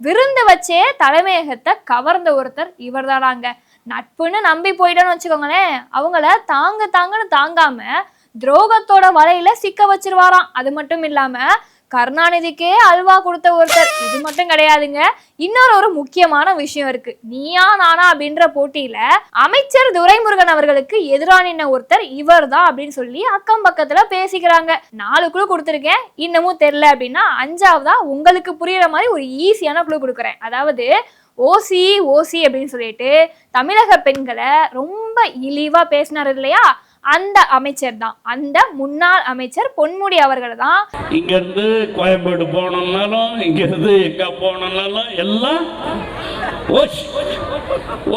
விருந்து வச்சே தலைமையகத்தை கவர்ந்த ஒருத்தர் இவர்தானாங்க. நட்புன்னு நம்பி போயிட்டோன்னு வச்சுக்கோங்களேன் அவங்கள தாங்க தாங்கன்னு தாங்காம துரோகத்தோட வலையில சிக்க வச்சிருவாராம். அது மட்டும் இல்லாம கருணாநிதிக்கே அல்வா கொடுத்த ஒருத்தர். இது மட்டும் கிடையாதுங்க. இன்னொரு ஒரு முக்கியமான விஷயம் இருக்கு. நீயா நானா அப்படின்ற போட்டியில அமைச்சர் துரைமுருகன் அவர்களுக்கு எதிரான ஒருத்தர் ஒருத்தர் இவர்தான் அப்படின்னு சொல்லி அக்கம் பக்கத்துல பேசிக்கிறாங்க. நாலு குழு கொடுத்துருக்கேன். இன்னமும் தெரியல அப்படின்னா அஞ்சாவதா உங்களுக்கு புரியுற மாதிரி ஒரு ஈஸியான குழு கொடுக்குறேன். அதாவது ஓசி ஓசி அப்படின்னு சொல்லிட்டு தமிழக பெண்களை ரொம்ப இழிவா பேசினார் இல்லையா? அந்த அமைச்சர் தான். அந்த முன்னாள் அமைச்சர் பொன்முடி அவர்கள் தான். இங்கேருந்து கோயம்பேடு போகணுன்னாலும் இங்கேருந்து எங்கே போகணுன்னாலும் எல்லாம் ஓஸ்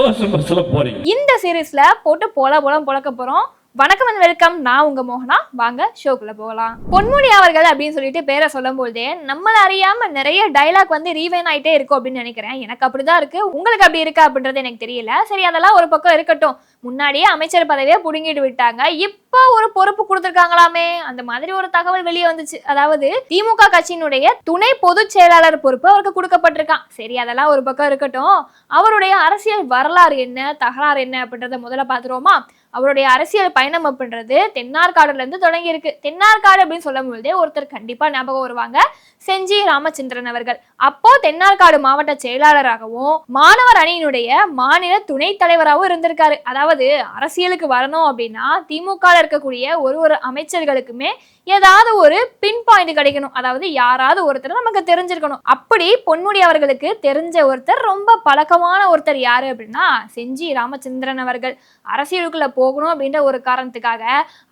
ஓஸ் பஸ்ஸில் போகிறீங்க இந்த சீரீஸ்ல போட்டு போல போல பொழக்க போறோம். வணக்கம் அண்ட் வெல்கம் நான் உங்க மோகனா. வாங்க ஷோக்குள்ள போகலாம். பொன்முடி அவர்கள் அப்படின்னு சொல்லிட்டு பேரை சொல்லும் போதே நம்மள அறியாம நிறைய டைலாக் வந்து ரீவைன் ஆயிட்டே இருக்கும் அப்படின்னு நினைக்கிறேன். எனக்கு அப்படிதான் இருக்கு. உங்களுக்கு அப்படி இருக்கா அப்படின்றது எனக்கு தெரியல. சரி அதெல்லாம் ஒரு பக்கம் இருக்கட்டும். முன்னாடியே அமைச்சர் பதவியை புடுங்கிட்டு விட்டாங்க. இப்போ ஒரு பொறுப்பு கொடுத்துருக்காங்களாமே. அந்த மாதிரி ஒரு தகவல் வெளியே வந்துச்சு. அதாவது திமுக கட்சியினுடைய துணை பொதுச் செயலாளர் பொறுப்பு அவருக்கு கொடுக்கப்பட்டிருக்கான். சரி அதெல்லாம் ஒரு பக்கம் இருக்கட்டும். அவருடைய அரசியல் வரலாறு என்ன தகராறு என்ன அப்படின்றத முதல்ல பார்த்துருவோமா? அவருடைய அரசியல் பயணம் அப்படின்றது தென்னார்காடுலேருந்து தொடங்கியிருக்கு தென்னார்காடு அப்படின்னு சொல்லும் பொழுதே ஒருத்தர் கண்டிப்பாக ஞாபகம் வருவாங்க. செஞ்சி ராமச்சந்திரன் அவர்கள். அப்போ தென்னார்காடு மாவட்ட செயலாளராகவும் மாணவர் அணியினுடைய மாநில துணைத் தலைவராகவும் இருந்திருக்காரு. அதாவது அரசியலுக்கு வரணும் அப்படின்னா திமுக இருக்கக்கூடிய ஒரு ஒரு அமைச்சர்களுக்குமே ஏதாவது ஒரு பின் பாயிண்ட் கிடைக்கணும். அதாவது யாராவது ஒருத்தர் நமக்கு தெரிஞ்சிருக்கணும். அப்படி பொன்முடி அவர்களுக்கு தெரிஞ்ச ஒருத்தர் ரொம்ப பழக்கமான ஒருத்தர் யாரு அப்படின்னா செஞ்சி ராமச்சந்திரன் அவர்கள். அரசியலுக்குள்ள போகணும் அப்படின்ற ஒரு காரணத்துக்காக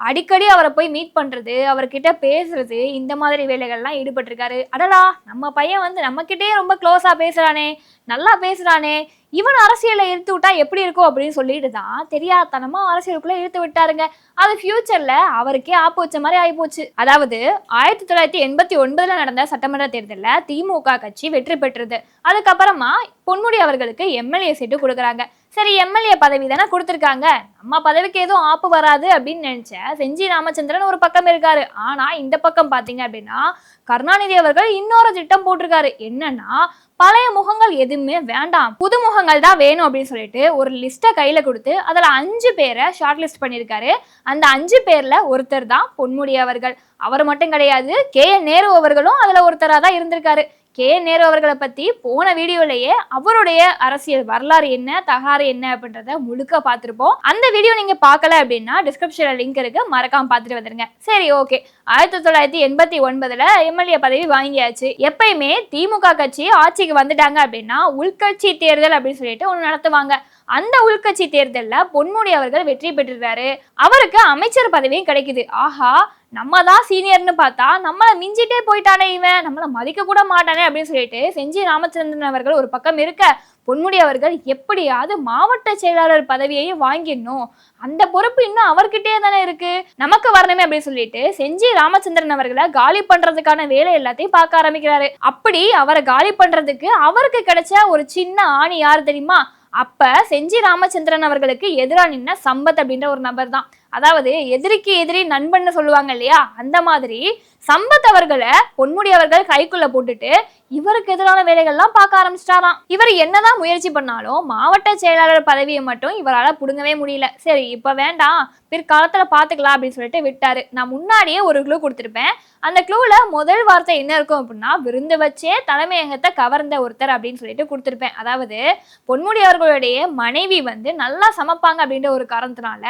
அடிக்கடி அவரை போய் மீட் பண்ணுறது அவர்கிட்ட பேசுறது இந்த மாதிரி வேலைகள்லாம் ஈடுபட்டிருக்காரு. அடடா நம்ம பையன் வந்து நம்மக்கிட்டே ரொம்ப க்ளோஸாக பேசுகிறானே நல்லா பேசுகிறானே இவன் அரசியலை இழுத்து விட்டா எப்படி இருக்கும் அப்படின்னு சொல்லிட்டு தான் தெரியாதனமா அரசியலுக்குள்ள இழுத்து விட்டாருங்க. அது ஃபியூச்சர்ல அவருக்கே ஆப்பு வச்ச மாதிரி ஆயிப்போச்சு. அதாவது ஆயிரத்தி தொள்ளாயிரத்தி எண்பத்தி ஒன்பதுல நடந்த சட்டமன்ற தேர்தலில் திமுக கட்சி வெற்றி பெற்றது. அதுக்கப்புறமா பொன்முடி அவர்களுக்கு எம்எல்ஏ சீட்டு கொடுக்குறாங்க. சரி எம்எல்ஏ பதவி தானே கொடுத்துருக்காங்க. நம்ம பதவிக்கு எதுவும் ஆப்பு வராது அப்படின்னு நினைச்சேன். செஞ்சி ராமச்சந்திரன் ஒரு பக்கம் இருக்காரு. ஆனா இந்த பக்கம் பாத்தீங்க அப்படின்னா கருணாநிதி அவர்கள் இன்னொரு திட்டம் போட்டிருக்காரு. என்னன்னா பழைய முகங்கள் எதுவுமே வேண்டாம். புது முகங்கள் தான் வேணும் அப்படின்னு சொல்லிட்டு ஒரு லிஸ்ட்டை கையில கொடுத்து அதுல அஞ்சு பேரை ஷார்ட் லிஸ்ட் பண்ணியிருக்காரு. அந்த அஞ்சு பேர்ல ஒருத்தர் தான் பொன்முடி அவர்கள். அவர் மட்டும் கிடையாது கே என் நேரு அவர்களும் அதுல ஒருத்தராக தான் இருந்திருக்காரு. கே நேரு அவர்களை பற்றி போன வீடியோலேயே அவருடைய அரசியல் வரலாறு என்ன தகாறு என்ன அப்படின்றத முழுக்க பார்த்துருப்போம். அந்த வீடியோ நீங்கள் பார்க்கல அப்படின்னா டிஸ்கிரிப்ஷனில் லிங்க் இருக்குது மறக்காமல் பார்த்துட்டு வந்துருங்க. சரி ஓகே ஆயிரத்தி தொள்ளாயிரத்தி எண்பத்தி ஒன்பதில் எம்எல்ஏ பதவி வாங்கியாச்சு. எப்பயுமே திமுக கட்சி ஆட்சிக்கு வந்துட்டாங்க அப்படின்னா உள்கட்சி தேர்தல் அப்படின்னு சொல்லிட்டு ஒன்று நடத்துவாங்க. அந்த உள்கட்சி தேர்தலில் பொன்முடி அவர்கள் வெற்றி பெற்றுறாரு அவருக்கு அமைச்சர் பதவியும் கிடைக்குது. ஆஹா நம்ம தான் சீனியர்னு பார்த்தா நம்மளை மிஞ்சிட்டே போயிட்டானே இவன். நம்மளை மதிக்க கூட மாட்டானே அப்படின்னு சொல்லிட்டு செஞ்சி ராமச்சந்திரன் அவர்கள் ஒரு பக்கம் இருக்க பொன்முடி அவர்கள் எப்படியாவது மாவட்ட செயலாளர் பதவியையும் வாங்கிடணும். அந்த பொறுப்பு இன்னும் அவர்கிட்டயே தானே இருக்கு. நமக்கு வரணுமே அப்படின்னு சொல்லிட்டு செஞ்சி ராமச்சந்திரன் அவர்களை காலி பண்றதுக்கான வேலை எல்லாத்தையும் பார்க்க ஆரம்பிக்கிறாரு. அப்படி அவரை காலி பண்றதுக்கு அவருக்கு கிடைச்ச ஒரு சின்ன ஆணி யார் தெரியுமா? அப்ப செஞ்சி ராமச்சந்திரன் அவர்களுக்கு எதிராக நின்ன சம்பத் அப்படின்ற ஒரு நபர் தான் அதாவது எதிரிக்கு எதிரி நண்பன்னு சொல்லுவாங்க இல்லையா? அந்த மாதிரி சம்பத் அவர்களை பொன்முடி அவர்கள் கைக்குள்ள போட்டுட்டு இவருக்கு எதிரான வேலைகள்லாம் பார்க்க ஆரம்பிச்சிட்டாராம். இவர் என்னதான் முயற்சி பண்ணாலும் மாவட்ட செயலாளர் பதவியை மட்டும் இவரால் புடுங்கவே முடியல. சரி இப்ப வேண்டாம். பிற்காலத்துல பாத்துக்கலாம் அப்படின்னு சொல்லிட்டு விட்டாரு. நான் முன்னாடியே ஒரு க்ளூ கொடுத்துருப்பேன். அந்த க்ளூல முதல் வார்த்தை என்ன இருக்கும் அப்படின்னா விருந்து வச்சே தலைமையகத்தை கவர்ந்த ஒருத்தர் அப்படின்னு சொல்லிட்டு கொடுத்துருப்பேன். அதாவது பொன்முடி அவர்களுடைய மனைவி வந்து நல்லா சமைப்பாங்க அப்படின்ற ஒரு காரணத்தினால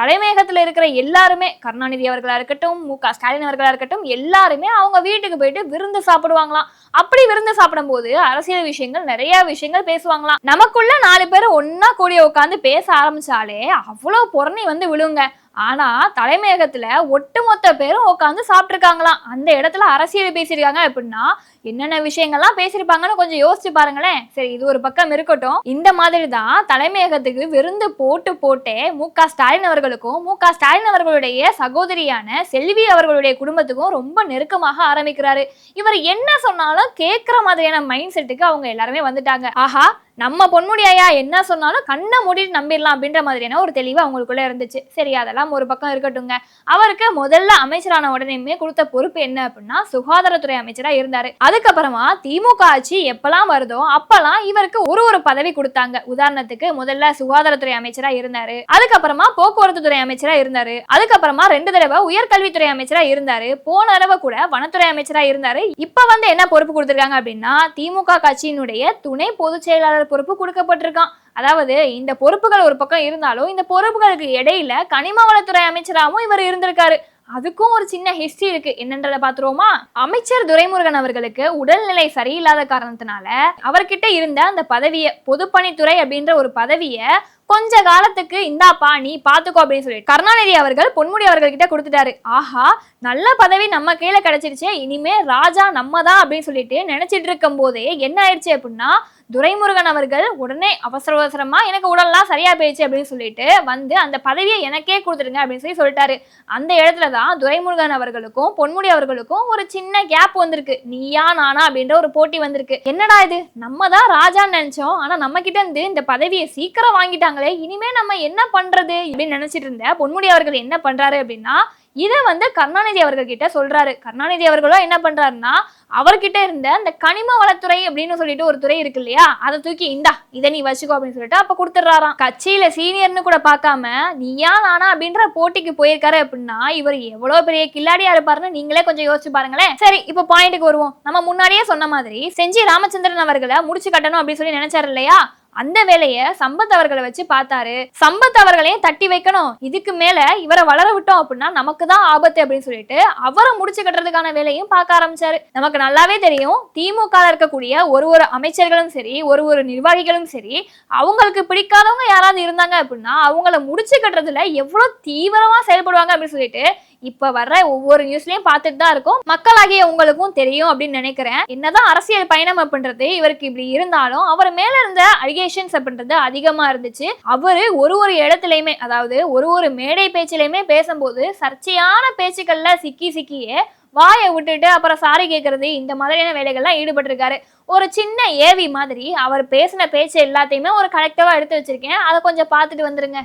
தலைமையகத்துல இருக்கிற எல்லாருமே கருணாநிதி அவர்களா இருக்கட்டும் மு க ஸ்டாலின் அவர்களா இருக்கட்டும் எல்லாருமே அவங்க வீட்டுக்கு போயிட்டு விருந்து சாப்பிடுவாங்களாம். அப்படி விருந்து சாப்பிடும்போது அரசியல் விஷயங்கள் நிறைய விஷயங்கள் பேசுவாங்களாம். நமக்குள்ள நாலு பேர் ஒன்னா கூடிய உட்காந்து பேச ஆரம்பிச்சாலே அவ்வளவு பொறணி வந்து விழுங்க. ஆனா தலைமையகத்துல ஒட்டுமொத்த பேரும் உட்காந்து சாப்பிட்டுருக்காங்களாம் அந்த இடத்துல அரசியல் பேசியிருக்காங்க அப்படின்னா என்னென்ன விஷயங்கள்லாம் பேசியிருப்பாங்கன்னு கொஞ்சம் யோசிச்சு பாருங்களேன். சரி இது ஒரு பக்கம் இருக்கட்டும். இந்த மாதிரி தான் தலைமையகத்துக்கு விருந்து போட்டு போட்டே மு க. ஸ்டாலின் அவர்களுக்கும் மு க. ஸ்டாலின் அவர்களுடைய சகோதரியான செல்வி அவர்களுடைய குடும்பத்துக்கும் ரொம்ப நெருக்கமாக ஆரம்பிக்கிறாரு. இவர் என்ன சொன்னாலும் கேட்குற மாதிரியான மைண்ட் செட்டுக்கு அவங்க எல்லாருமே வந்துட்டாங்க. ஆஹா நம்ம பொன்முடி ஐயா என்ன சொன்னாலும் கண்ணை மூடிட்டு நம்பிடலாம் அப்படின்ற மாதிரியான ஒரு தெளிவு அவங்களுக்குள்ள இருந்துச்சு. சரி அதெல்லாம் ஒரு பக்கம் இருக்கட்டுங்க அவருக்கு முதல்ல அமைச்சரான உடனேயுமே கொடுத்த பொறுப்பு என்ன அப்படின்னா சுகாதாரத்துறை அமைச்சரா இருந்தாரு. அதுக்கப்புறமா திமுக ஆட்சி எப்பெல்லாம் வருதோ அப்பெல்லாம் இவருக்கு ஒரு ஒரு பதவி கொடுத்தாங்க. உதாரணத்துக்கு முதல்ல சுகாதாரத்துறை அமைச்சரா இருந்தாரு. அதுக்கப்புறமா போக்குவரத்து துறை அமைச்சரா இருந்தாரு. அதுக்கப்புறமா ரெண்டு தடவை உயர்கல்வித்துறை அமைச்சரா இருந்தாரு. போன தடவை கூட வனத்துறை அமைச்சரா இருந்தாரு. இப்ப வந்து என்ன பொறுப்பு கொடுத்திருக்காங்க அப்படின்னா திமுக கட்சியினுடைய துணை பொதுச் செயலாளர் பொறுப்பு கொடுக்கப்பட்டிருக்கான். அதாவது இந்த பொறுப்புகள் ஒரு பக்கம் இருந்தாலும் இந்த பொறுப்புகளுக்கு இடையில கனிம வளத்துறை அமைச்சராகவும் இவர் இருந்திருக்காரு. அதுக்கும் ஒரு சின்ன ஹிஸ்டரி இருக்கு. என்னன்றத பாத்துருவோமா அமைச்சர் துரைமுருகன் அவர்களுக்கு உடல்நிலை சரியில்லாத காரணத்தினால அவர்கிட்ட இருந்த அந்த பதவியை பொதுப்பணித்துறை அப்படின்ற ஒரு பதவியை கொஞ்ச காலத்துக்கு இந்தாப்பா நீ பாத்துக்கோ அப்படின்னு சொல்லி கருணாநிதி அவர்கள் பொன்முடி அவர்கள்கிட்ட கொடுத்துட்டாரு. ஆஹா நல்ல பதவி நம்ம கீழே கிடைச்சிருச்சே இனிமே ராஜா நம்ம தான் அப்படின்னு சொல்லிட்டு நினைச்சிட்டு இருக்கும் போதே என்ன ஆயிடுச்சு அப்படின்னா துரைமுருகன் அவர்கள் உடனே அவசர அவசரமா எனக்கு உடல்லாம் சரியா போயிடுச்சு அப்படின்னு சொல்லிட்டு வந்து அந்த பதவியை எனக்கே கொடுத்துருங்க அப்படின்னு சொல்லி சொல்லிட்டாரு. அந்த இடத்துல தான் துரைமுருகன் அவர்களுக்கும் பொன்முடி அவர்களுக்கும் ஒரு சின்ன கேப் வந்திருக்கு. நீயா நானா அப்படின்ற ஒரு போட்டி வந்திருக்கு. என்னடா இது? நம்ம தான் ராஜான்னு நினைச்சோம். ஆனா நம்ம கிட்ட இருந்து இந்த பதவியை சீக்கிரம் வாங்கிட்டாங்க. வாங்கிட்டாங்களே இனிமே நம்ம என்ன பண்றது அப்படின்னு நினைச்சிட்டு இருந்த பொன்முடி அவர்கள் என்ன பண்றாரு அப்படின்னா இதை வந்து கருணாநிதி அவர்கள் கிட்ட சொல்றாரு. கருணாநிதி அவர்களும் என்ன பண்றாருன்னா அவர்கிட்ட இருந்த அந்த கனிம வளத்துறை அப்படின்னு சொல்லிட்டு ஒரு துறை இருக்கு இல்லையா அதை தூக்கி இந்தா இதை நீ வச்சுக்கோ அப்படின்னு சொல்லிட்டு அப்ப கொடுத்துட்றாராம். கட்சியில சீனியர்னு கூட பார்க்காம நீயா நானா? அப்படின்ற போட்டிக்கு போயிருக்காரு அப்படின்னா இவர் எவ்வளவு பெரிய கில்லாடியா இருப்பாருன்னு நீங்களே கொஞ்சம் யோசிச்சு பாருங்களேன். சரி இப்போ பாயிண்ட்டுக்கு வருவோம். நம்ம முன்னாடியே சொன்ன மாதிரி செஞ்சி ராமச்சந்திரன் அவர்களை முடிச்சு கட்டணும் அப்படின்னு சொல்லி நினைச்சாரு இல்லையா? அந்த வேலையை சம்பத் அவர்களை வச்சு பார்த்தாரு. சம்பத் அவர்களையும் தட்டி வைக்கணும். இதுக்கு மேல இவரை வளர விட்டோம் அப்படின்னா நமக்கு தான் ஆபத்து அப்படின்னு சொல்லிட்டு அவரை முடிச்சு கட்டுறதுக்கான வேலையும் பார்க்க ஆரம்பிச்சாரு. நமக்கு நல்லாவே தெரியும் திமுக இருக்கக்கூடிய ஒரு ஒரு அமைச்சர்களும் சரி ஒரு ஒரு நிர்வாகிகளும் சரி அவங்களுக்கு பிடிக்காதவங்க யாராவது இருந்தாங்க அப்படின்னா அவங்கள முடிச்சு கட்டுறதுல எவ்வளவு தீவிரமா செயல்படுவாங்க அப்படின்னு சொல்லிட்டு இப்ப வர்ற ஒவ்வொரு நியூஸ்லயும் பார்த்துட்டு தான் இருக்கும். மக்களாகிய உங்களுக்கும் தெரியும் அப்படின்னு நினைக்கிறேன். என்னதான் அரசியல் பயணம் அப்படின்றது இவருக்கு இப்படி இருந்தாலும் அவர் மேல இருந்த அலிகேஷன்ஸ் அப்படின்றது அதிகமா இருந்துச்சு. அவரு ஒரு ஒரு இடத்துலயுமே அதாவது ஒரு ஒரு மேடை பேச்சிலையுமே பேசும்போது சர்ச்சையான பேச்சுக்கள்ல சிக்கி சிக்கியே வாயை விட்டுட்டு அப்புறம் சாரி கேட்கறது இந்த மாதிரியான வேலைகள்லாம் ஈடுபட்டிருக்காரு. ஒரு சின்ன ஏவி மாதிரி அவர் பேசின பேச்சு எல்லாத்தையுமே ஒரு கலெக்டிவா எடுத்து வச்சிருக்கேன். அதை கொஞ்சம் பார்த்துட்டு வந்துருங்க.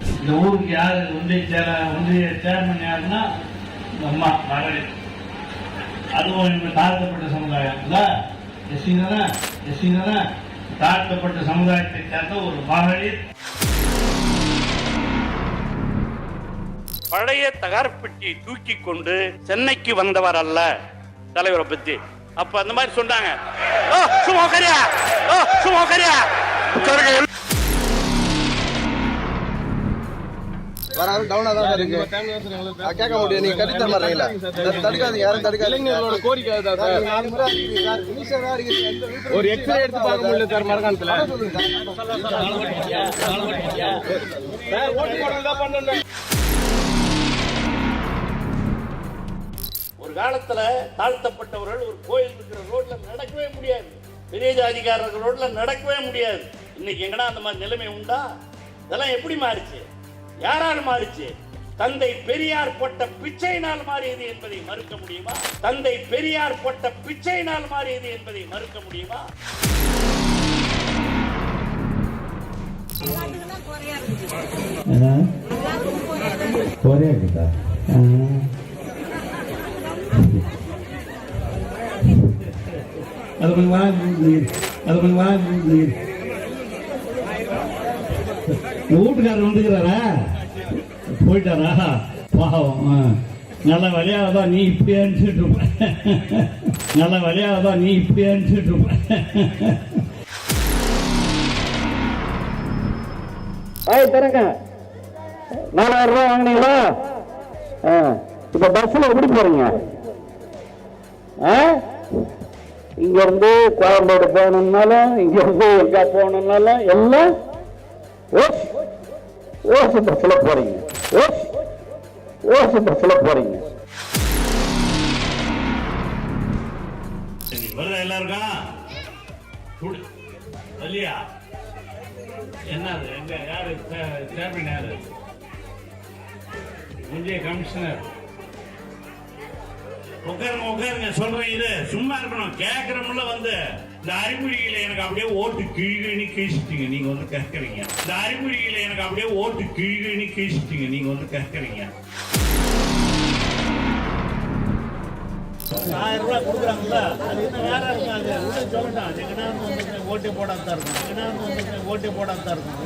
அம்மா மகளிர் அதுவும் இவங்க தாழ்த்தப்பட்ட சமுதாயம் எஸ்சி தானே? எஸ்சி தானே? தாழ்த்தப்பட்ட சமுதாயத்தை சேர்ந்த ஒரு மகளிர். பழைய தகரப்பெட்டியை தூக்கி கொண்டு சென்னைக்கு வந்தவர் அல்ல தலைவரை பத்தி அப்ப அந்த மாதிரி சொன்னாங்க. ஓ சும்மா கரியா ஓ சும்மா உட்காரியா டவுனா தான் இருக்கு. நான் கேட்க முடியும் நீங்க கட்டித்தர மாட்டீங்களா தடுக்காதீங்க யாரும் தடுக்காதீங்க கோரிக்கை ஒரு எக்ஸ்ரே எடுத்து பார்க்க முடியல சார் மரகாணத்துல. வர ஒரு காலத்துல தாழ்த்தப்பட்டவர்கள் ஒரு கோயில் இருக்கிற ரோட்ல நடக்கவே முடியாது. பெரிய ஜாதிக்காரர்கள் ரோட்ல நடக்கவே முடியாது. இன்னைக்கு எங்கடா அந்த மாதிரி நிலைமை உண்டா? இதெல்லாம் எப்படி மாறுச்சு? யாரால் மாறுச்சு? தந்தை பெரியார் போட்ட பிச்சையினால் மாறியது என்பதை மறுக்க முடியுமா? தந்தை பெரியார் போட்ட பிச்சையினால் மாறியது என்பதை மறுக்க முடியுமா? குறையா இருக்குதா அது கொஞ்சம் வா நீர். அது கொஞ்சம் வா நீர். வீட்டுக்காரர் வந்துக்கிறாரா? போயிட்டாரா? பாவம். ஆ. நல்ல வழியாகதான் நீ இப்படி அனுப்பிச்சுட்டு இருப்ப. நல்ல வழியாகதான் நீ இப்படி அனுப்பிச்சுட்டு இருப்ப. ஆய் தரங்க. நாலாயிரம் ரூபாய் வாங்கினீங்களா? ஆ, இப்ப பஸ்ல எப்படி போறீங்க? ஆ? இங்க இருந்து கோயம்பேடு போகணும்னாலும் இங்க இருந்து எங்க போகணும்னாலும் எல்லாம் ஓஸ் ஓஸ் போறீங்க. ஓஸ் ஓஸ் பஸ்ல போறீங்க. வருதா எல்லாருக்கும்? குடு. இல்லையா என்னது எங்க யாரு சே- சேர்மன் யாரு? முந்தைய கமிஷனர் உட்காருங்க உட்காருங்க சொல்றேன் இது சும்மா இருக்கணும். கேட்கறோம்ல வந்து. இந்த அறிகுறிகளை எனக்கு அப்படியே ஓட்டு கிழிகணி கிழிச்சிட்டீங்க. நீங்க வந்து கேட்கறீங்க இந்த அறிகுறிகளை எனக்கு அப்படியே ஓட்டு கிழிகணி கிழிச்சிட்டீங்க. நீங்க வந்து கேட்கறீங்க ஆயிரம் ரூபாய் கொடுக்குறாங்கல்ல? அது இன்னும் வேற இருக்கும் அது? உள்ள சொல்லட்டும் எங்கன்னா வந்து ஓட்டு போடாம தான் இருக்கும். எங்கன்னா வந்து ஓட்டு போடாம தான் இருக்கும்.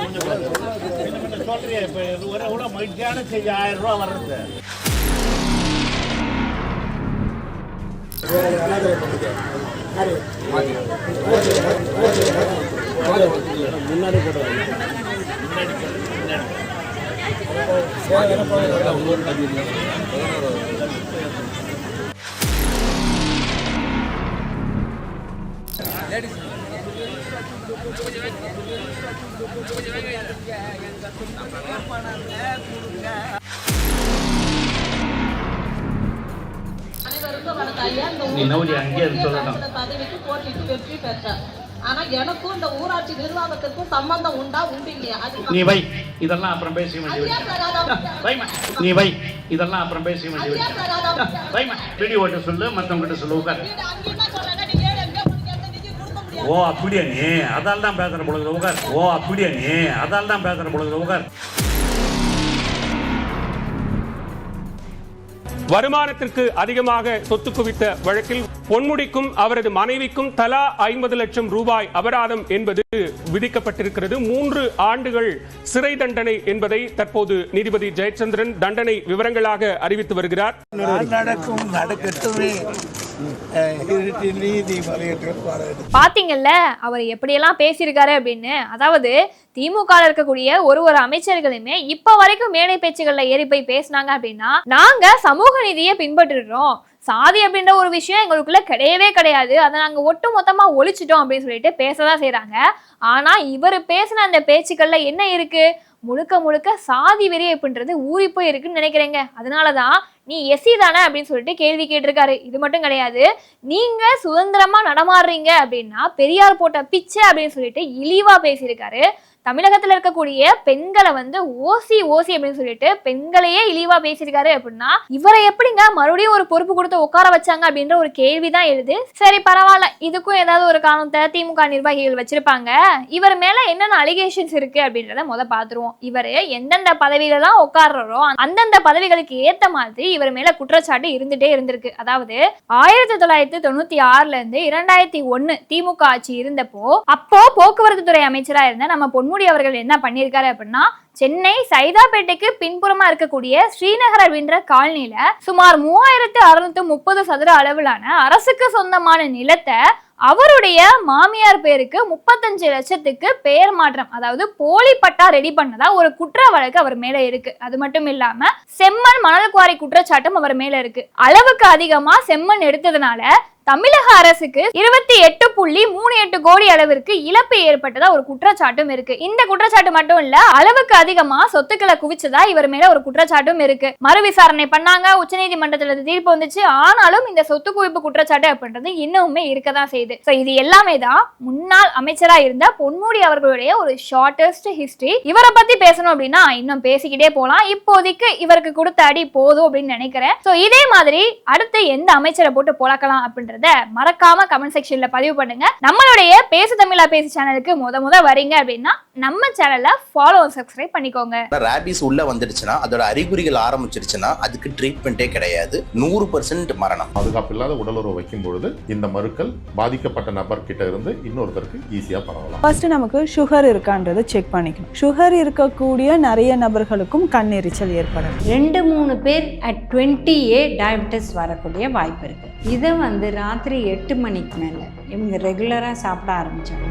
கொஞ்சம் சொல்றியா? இப்ப இது ஒரு கூட மகிழ்ச்சியான செய்தி. ஆயிரம் ரூபாய் வர்றது. அனைவருக்கும் வணக்கம் ஐயா. பதவிக்கு வெற்றி. ஆனா எனக்கும் இந்த ஊராட்சி நிர்வாகத்திற்கும் சம்பந்தம் உண்டா உண்டு இல்லையா? நீ வை இதெல்லாம் அப்புறம் பேசிக்க வேண்டியது நீ வை இதெல்லாம் அப்புறம் பேசிக்க வேண்டியது வைமா வீடியோ ஓட்ட சொல்லு மத்தவங்க கிட்ட சொல்லு உட்கார். ஓ அப்படியா நீ? அதால் தான் பேசுற பொழுது உட்கார். ஓ அப்படியா நீ? அதால் தான் பேசுற பொழுது உட்கார். வருமானத்திற்கு அதிகமாக சொத்து குவித்த வழக்கில் பொன்முடிக்கும் அவரது மனைவிக்கும் தலா ஐம்பது லட்சம் ரூபாய் அபராதம் என்பது விதிக்கப்பட்டிருக்கிறது. மூன்று ஆண்டுகள் சிறை தண்டனை என்பதை தற்போது நீதிபதி ஜெயச்சந்திரன் தண்டனை விவரங்களாக அறிவித்து வருகிறார். நடக்கும் நடக்கட்டுமே. பாத்தீங்கல்ல அவர் எப்படியெல்லாம் பேசியிருக்காரு அப்படின்னு? அதாவது திமுக இருக்கக்கூடிய ஒரு ஒரு அமைச்சர்களுமே இப்ப வரைக்கும் மேடை பேச்சுகள்ல ஏறி போய் பேசினாங்க அப்படின்னா நாங்க சமூக நீதியை பின்பற்றுறோம் சாதி அப்படின்ற ஒரு விஷயம் எங்களுக்குள்ள கிடையவே கிடையாது. அதை நாங்க ஒட்டு மொத்தமா ஒழிச்சிட்டோம் அப்படின்னு சொல்லிட்டு பேசதான் செய்யறாங்க ஆனா இவர் பேசின அந்த பேச்சுக்கள்ல என்ன இருக்கு? முழுக்க முழுக்க சாதி வெறி அப்படின்றது ஊறி போய் இருக்குன்னு நினைக்கிறேங்க. அதனாலதான் நீ எஸ்சி தானே அப்படின்னு சொல்லிட்டு கேள்வி கேட்டிருக்காரு. இது மட்டும் கிடையாது. நீங்க சுதந்திரமா நடமாடுறீங்க அப்படின்னா பெரியார் போட்ட பிச்சை அப்படின்னு சொல்லிட்டு இழிவா பேசியிருக்காரு. தமிழகத்துல இருக்கக்கூடிய பெண்களை வந்து ஓசி ஓசி அப்படின்னு சொல்லிட்டு பெண்களையே இழிவா பேசியிருக்காரு அப்படின்னா இவரை எப்படிங்க மறுபடியும் ஒரு பொறுப்பு கொடுத்து உட்கார வச்சாங்க அப்படின்ற ஒரு கேள்விதான் எழுது. சரி பரவாயில்ல. இதுக்கும் ஏதாவது ஒரு காரணத்தை திமுக நிர்வாகிகள் வச்சிருப்பாங்க. இவர் மேல என்னென்ன அலிகேஷன்ஸ் இருக்கு அப்படின்றத முத பாத்துருவோம் இவர் எந்தெந்த பதவியில தான் உட்கார்றோ அந்தந்த பதவிகளுக்கு ஏத்த மாதிரி இவர் மேல குற்றச்சாட்டு இருந்துட்டே இருந்திருக்கு. அதாவது ஆயிரத்தி தொள்ளாயிரத்தி தொண்ணூத்தி ஆறுல இருந்து இரண்டாயிரத்தி ஒன்னு திமுக ஆட்சி இருந்தப்போ அப்போ போக்குவரத்து துறை அமைச்சரா இருந்த நம்ம பொன்முடி அவர்கள் என்ன பண்ணியிருக்காரு அப்படின்னா சென்னை சைதாப்பேட்டைக்கு பின்புறமா இருக்கக்கூடிய ஸ்ரீநகர் அப்படின்ற காலனில சுமார் மூவாயிரத்து அறுநூத்தி முப்பது சதுர அளவிலான அரசுக்கு சொந்தமான நிலத்தை அவருடைய மாமியார் பேருக்கு முப்பத்தஞ்சு லட்சத்துக்கு பெயர் மாற்றம் அதாவது போலி பட்டா ரெடி பண்ணதா ஒரு குற்ற வழக்கு அவர் மேல இருக்கு. அது மட்டும் இல்லாம செம்மண் மணல் குவாரி குற்றச்சாட்டும் அவர் மேல இருக்கு. அளவுக்கு அதிகமா செம்மண் எடுத்ததுனால தமிழக அரசுக்கு இருபத்தி எட்டு புள்ளி மூணு எட்டு கோடி அளவிற்கு இழப்பு ஏற்பட்டதா ஒரு குற்றச்சாட்டும் இருக்கு. இந்த குற்றச்சாட்டு மட்டும் இல்ல அளவுக்கு அதிகமா சொத்துக்களை குவிச்சதா இவர் மேல ஒரு குற்றச்சாட்டும் இருக்கு. மறு விசாரணை பண்ணாங்க உச்சநீதிமன்றத்துல தீர்ப்பு வந்துச்சு. ஆனாலும் இந்த சொத்து குவிப்பு குற்றச்சாட்டு அப்படின்றது இன்னுமே இருக்கதான் செய்யுது. ஸோ இது எல்லாமே தான் முன்னாள் அமைச்சரா இருந்த பொன்முடி அவர்களுடைய ஒரு ஷார்டஸ்ட் ஹிஸ்டரி இவரை பத்தி பேசணும் அப்படின்னா இன்னும் பேசிக்கிட்டே போலாம். இப்போதைக்கு இவருக்கு கொடுத்த அடி போதும் அப்படின்னு நினைக்கிறேன். ஸோ இதே மாதிரி அடுத்து எந்த அமைச்சரை போட்டு பழக்கலாம் அப்படின்றது மறக்காம கமெண்ட் செக்ஷன்ல பதிவு பண்ணுங்க. நம்மளுடைய பேசு தமிழா பேசு சேனலுக்கு முத முத வரீங்க அப்படின்னா நம்ம சேனலை ஃபாலோ சப்ஸ்கிரைப் பண்ணிக்கோங்க. ரேபிஸ் உள்ள வந்துடுச்சுன்னா அதோட அறிகுறிகள் ஆரம்பிச்சிருச்சுன்னா அதுக்கு ட்ரீட்மெண்ட்டே கிடையாது. நூறு பர்சன்ட் மரணம். பாதுகாப்பு இல்லாத உடலுறவு வைக்கும் பொழுது இந்த மருக்கள் பாதிக்கப்பட்ட நபர் கிட்ட இருந்து இன்னொருத்தருக்கு ஈஸியா பரவலாம். ஃபர்ஸ்ட் நமக்கு சுகர் இருக்கான்றதை செக் பண்ணிக்கணும். சுகர் இருக்கக்கூடிய நிறைய நபர்களுக்கும் கண்ணெரிச்சல் ஏற்படும் ரெண்டு மூணு பேர் அட் டுவெண்ட்டி ஏ டயபெட்டிஸ் வரக்கூடிய வாய்ப்பு இருக்குது இதை வந்து ராத்திரி எட்டு மணிக்கு மேலே. இவங்க ரெகுலராக சாப்பிட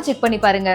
செக் பண்ணி பாருங்க.